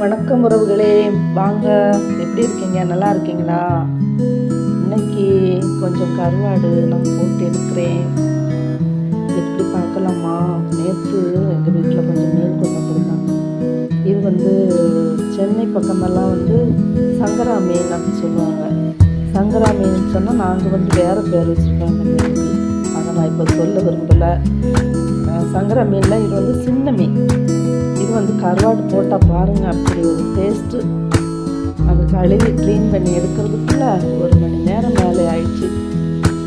வணக்கம் உறவுகளே. வாங்க. எப்படி இருக்கீங்க? நல்லா இருக்கீங்களா? இன்னைக்கு கொஞ்சம் கருவாடு நான் போட்டு எடுக்கிறேன். எப்படி பார்க்கலாமா? நேற்று எங்கள் வீட்டில் கொஞ்சம் மீன் கொண்டு வந்திருந்தாங்க. இது வந்து சென்னை பக்கமெல்லாம் வந்து சங்கரா மீன் அப்படின்னு சொல்லுவாங்க. சங்கரா மீன் சொன்னால் நாங்கள் வந்து வேறு பேர் வச்சுருக்கோம் அந்த மீனுக்கு அதை நான் இப்போ சொல்ல விரும்பலை. சங்கரா மீனில் இது வந்து சின்ன மீன். இது வந்து கருவாடு போட்டால் பாருங்க அப்படி ஒரு டேஸ்ட்டு அது கழுவி க்ளீன் பண்ணி எடுக்கிறதுக்குள்ள ஒரு மணி நேரம் மேலே ஆயிடுச்சு.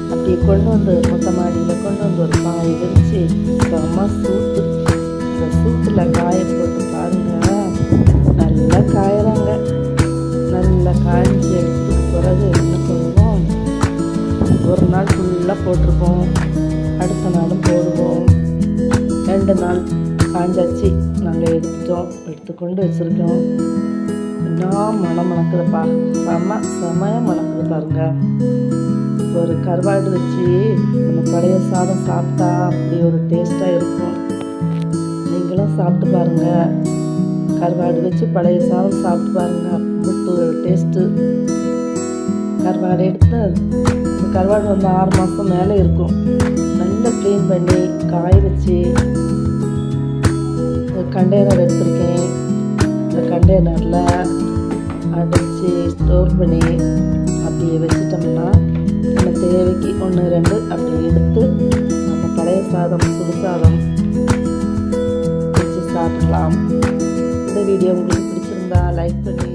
அப்படியே கொண்டு வந்து மொட்டை மாடியில் கொண்டு வந்து ஒரு காய விரிச்சு செம்ம சூட்டு அந்த சூட்டில் காய போட்டு பாருங்க. நல்லா காயறாங்க. நல்லா காய்ச்சி எடுத்து பிறகு என்ன பண்ணுவோம்? ஒரு நாள் ஃபுல்லாக போட்டிருப்போம். அடுத்த நாளும் போடுவோம். ரெண்டு நாள் காஞ்சாச்சு. நாங்கள் எடுத்துட்டோம் எடுத்து கொண்டு வச்சுருக்கோம். என்ன மனம் மணக்குதுப்பா செம செமையாக மணக்குது பாருங்க. ஒரு கருவாடு வச்சு நம்ம பழைய சாதம் சாப்பிட்டா அப்படி ஒரு டேஸ்ட்டாக இருக்கும். நீங்களும் சாப்பிட்டு பாருங்க. கருவாடு வச்சு பழைய சாதம் சாப்பிட்டு பாருங்க. அப்படி ஒரு டேஸ்ட்டு கருவாடு எடுத்து கருவாடு வந்து ஆறு மாதம் மேலே இருக்கும். நல்லா க்ளீன் பண்ணி காய வச்சு ஒரு கண்டெய்னர் எடுத்திருக்கேன். இந்த கண்டெய்னரில் அடைச்சி ஸ்டோர் பண்ணி அப்படியே வச்சிட்டோம்னா நம்ம தேவைக்கு ஒன்று ரெண்டு அப்படி எடுத்து நம்ம பழைய சாதம் சுடு சாதம் வச்சு சாப்பிடலாம். இந்த வீடியோ உங்களுக்கு பிடிச்சிருந்தா லைக் பண்ணி